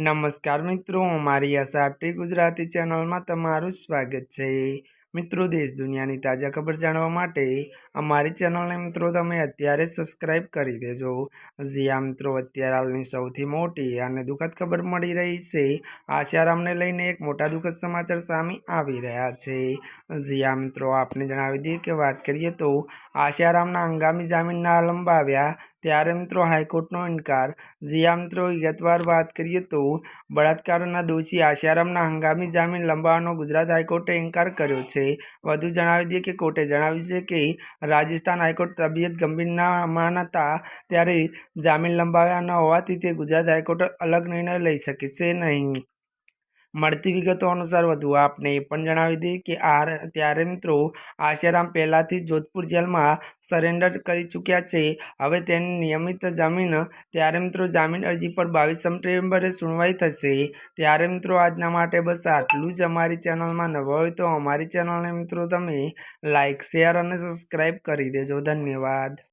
નમસ્કાર મિત્રો, મારી આસાટી ગુજરાતી ચેનલમાં તમારું સ્વાગત છે. મિત્રો, દેશ દુનિયાની તાજા ખબર જાણવા માટે અમારી ચેનલને મિત્રો તમે અત્યારે સબસ્ક્રાઇબ કરી દેજો. જ્યાં મિત્રો, અત્યારે હાલની સૌથી મોટી અને દુઃખદ ખબર મળી રહી છે. આશારામને લઈને એક મોટા દુઃખદ સમાચાર સામે આવી રહ્યા છે. જ્યાં મિત્રો, આપને જણાવી દઈએ કે વાત કરીએ તો આશારામના હંગામી જામીન ના લંબાવ્યા ત્યારે મિત્રો હાઈકોર્ટનો ઇનકાર. જ્યાં મિત્રો, વિગતવાર વાત કરીએ તો બળાત્કારોના દોષી આશારામના હંગામી જામીન લંબાવવાનો ગુજરાત હાઈકોર્ટે ઇનકાર કર્યો છે. વધુ જણાવી દઈએ કે કોર્ટે જણાવ્યું છે કે રાજસ્થાન હાઈકોર્ટ તબિયત ગંભીર ના માનતા ત્યારે જામીન લંબાવ્યા ન હોવાથી તે ગુજરાત હાઈકોર્ટ અલગ નિર્ણય લઈ શકે છે નહીં. મળતી વિગતો અનુસાર વધુ આપને એ પણ જણાવી દઈએ કે આ ત્યારે મિત્રો આશારામ પહેલાંથી જોધપુર જેલમાં સરેન્ડર કરી ચૂક્યા છે. હવે તેની નિયમિત જામીન, ત્યારે મિત્રો જામીન અરજી પર બાવીસ સપ્ટેમ્બરે સુનવાઈ થશે. ત્યારે મિત્રો આજના માટે બસ આટલું જ અમારી ચેનલમાં નવા હોય તો અમારી ચેનલને મિત્રો તમે લાઇક શેર અને સબસ્ક્રાઈબ કરી દેજો. ધન્યવાદ.